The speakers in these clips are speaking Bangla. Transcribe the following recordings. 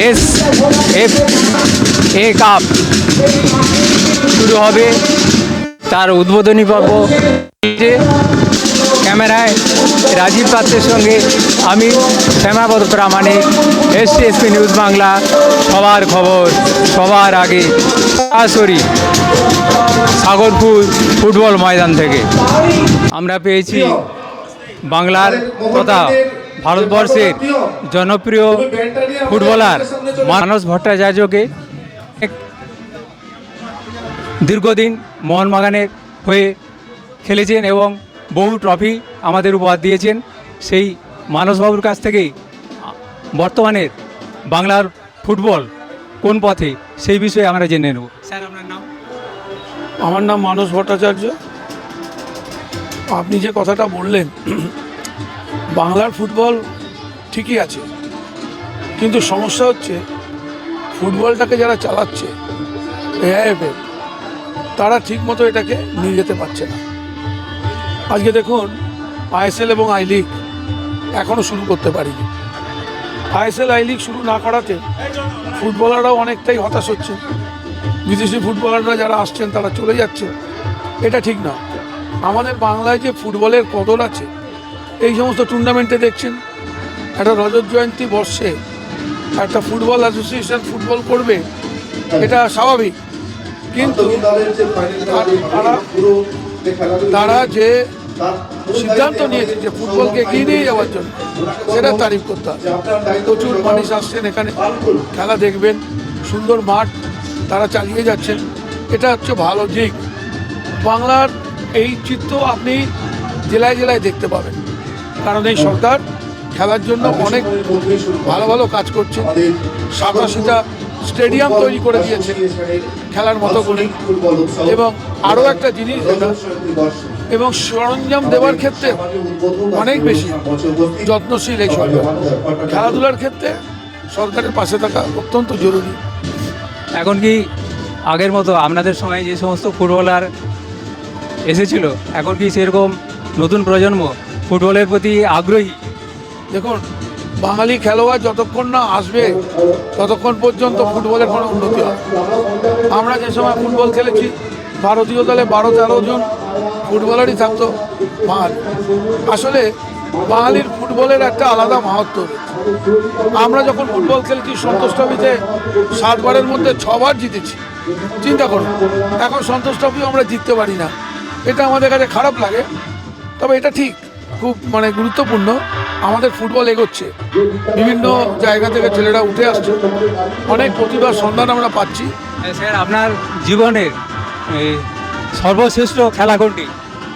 এস এফ এ কাপ শুরু হবে তার উদ্বোধনী পর্ব ক্যামেরায় রাজীব পাত্রের সঙ্গে আমি Shyamapada Pramanik S SP news Bangla সবার খবর সবার আগে সরাসরি সাগরপুর ফুটবল ময়দান থেকে আমরা পেয়েছি বাংলার তথা ভারতবর্ষের জনপ্রিয় ফুটবলার মানস ভট্টাচার্যকে দীর্ঘদিন মোহনবাগানের হয়ে খেলেছেন এবং বহু ট্রফি আমাদের উপহার দিয়েছেন। সেই মানসবাবুর কাছ থেকেই বর্তমানের বাংলার ফুটবল কোন পথে সেই বিষয়ে আমরা জেনে নেব। স্যার আপনার নাম? আমার নাম মানস ভট্টাচার্য। আপনি যে কথাটা বললেন বাংলার ফুটবল ঠিকই আছে, কিন্তু সমস্যা হচ্ছে ফুটবলটাকে যারা চালাচ্ছে এআইএফের তারা ঠিকমতো এটাকে নিয়ে যেতে পারছে না। আজকে দেখুন, আইএসএল এবং আই লিগ এখনও শুরু করতে পারিনি। আইএসএল, আই লিগ শুরু না করাতে ফুটবলাররাও অনেকটাই হতাশ হচ্ছে। বিদেশি ফুটবলাররা যারা আসছেন, তারা চলে যাচ্ছে। এটা ঠিক না। আমাদের বাংলায় যে ফুটবলের কদর আছে এই সমস্ত টুর্নামেন্টে দেখছেন? একটা রজত জয়ন্তী বর্ষে একটা ফুটবল অ্যাসোসিয়েশন ফুটবল করবে, এটা স্বাভাবিক। কিন্তু তারা- যে সিদ্ধান্ত নিয়েছে যে ফুটবলকে এগিয়ে নিয়ে যাওয়ার জন্য, সেটা তারিফ করতে হবে। প্রচুর মানুষ আসছেন এখানে। খেলা দেখবেন, সুন্দর মাঠ, তারা চালিয়ে যাচ্ছেন। এটা হচ্ছে ভালো দিক। বাংলার এই চিত্র আপনি জেলায় জেলায় দেখতে পাবেন। কারণ এই সরকার খেলার জন্য অনেক ভালো ভালো কাজ করছে। সাতাশিটা স্টেডিয়াম তৈরি করে দিয়েছে খেলার মতো করে। এবং আরও একটা জিনিস এবং সরঞ্জাম দেওয়ার ক্ষেত্রে অনেক বেশি যত্নশীল এই সরকার। খেলাধুলার ক্ষেত্রে সরকারের পাশে থাকা অত্যন্ত জরুরি। এখন কি আগের মতো আপনাদের সময় যে সমস্ত ফুটবলার এসেছিল, এখন কি সেরকম নতুন প্রজন্ম ফুটবলের প্রতি আগ্রহী। দেখুন, বাঙালি খেলোয়াড় যতক্ষণ না আসবে, ততক্ষণ পর্যন্ত ফুটবলের কোনো উন্নতি হবে আমরা যে সময় ফুটবল খেলেছি, ভারতীয় দলে বারো তেরো জন ফুটবলারই থাকতো বাঙালি। আসলে বাঙালির ফুটবলের একটা আলাদা মাহাত্ম। আমরা যখন ফুটবল খেলেছি, সন্তোষ ট্রফিতে সাতবারের মধ্যে ছবার জিতেছি। চিন্তা করুন, এখন সন্তোষ ট্রফিও আমরা জিততে পারি না। এটা আমাদের কাছে খারাপ লাগে, তবে এটা ঠিক। খুব মানে গুরুত্বপূর্ণ। আমাদের ফুটবল এগোচ্ছে। বিভিন্ন জায়গা থেকে ছেলেরা উঠে আসছে। অনেক প্রতিভার সন্ধান আমরা পাচ্ছি। স্যার আপনার জীবনের সর্বশ্রেষ্ঠ খেলা কোনটি?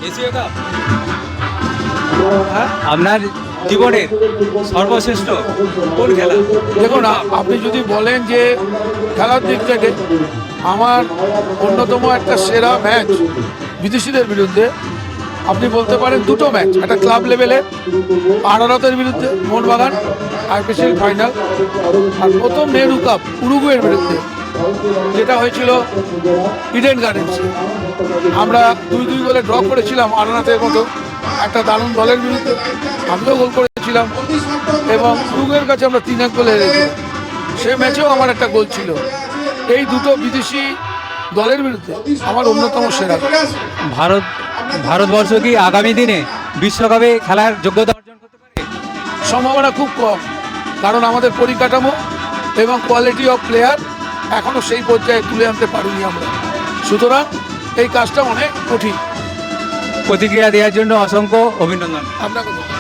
Asia cup. হ্যাঁ আপনার জীবনের সর্বশ্রেষ্ঠ কোন খেলা? দেখুন আপনি যদি বলেন যে খেলার দিক থেকে আমার অন্যতম একটা সেরা ম্যাচ বিদেশিদের বিরুদ্ধে আপনি বলতে পারেন দুটো ম্যাচ একটা ক্লাব লেভেলে আড়ারতের বিরুদ্ধে মোহনবাগান, আইপিসিএল ফাইনাল আর প্রথম নেহরু কাপ উরুগুয়ের বিরুদ্ধে, যেটা হয়েছিল ইডেন গার্ডেন্সে আমরা দুই দুই গোলে ড্র করেছিলাম আড়ানাথের মতো, একটা দারুণ দলের বিরুদ্ধে, আমিও গোল করেছিলাম, এবং উরুগুয়ের কাছে আমরা তিন এক গোলে হেরেছিলাম সে ম্যাচেও আমার একটা গোল ছিল। এই দুটো বিদেশি দলের বিরুদ্ধে আমার অন্যতম সেরা। ভারত ভারতবর্ষ কি আগামী দিনে বিশ্বকাপে খেলার যোগ্যতা অর্জন করতে পারে? সম্ভাবনা খুব কম কারণ আমাদের পরিকাঠামো এবং কোয়ালিটি অফ প্লেয়ার এখনও সেই পর্যায়ে তুলে আনতে পারিনি আমরা। সুতরাং এই কাজটা অনেক কঠিন। প্রতিক্রিয়া দেওয়ার জন্য অসংখ্য অভিনন্দন। আপনাকে।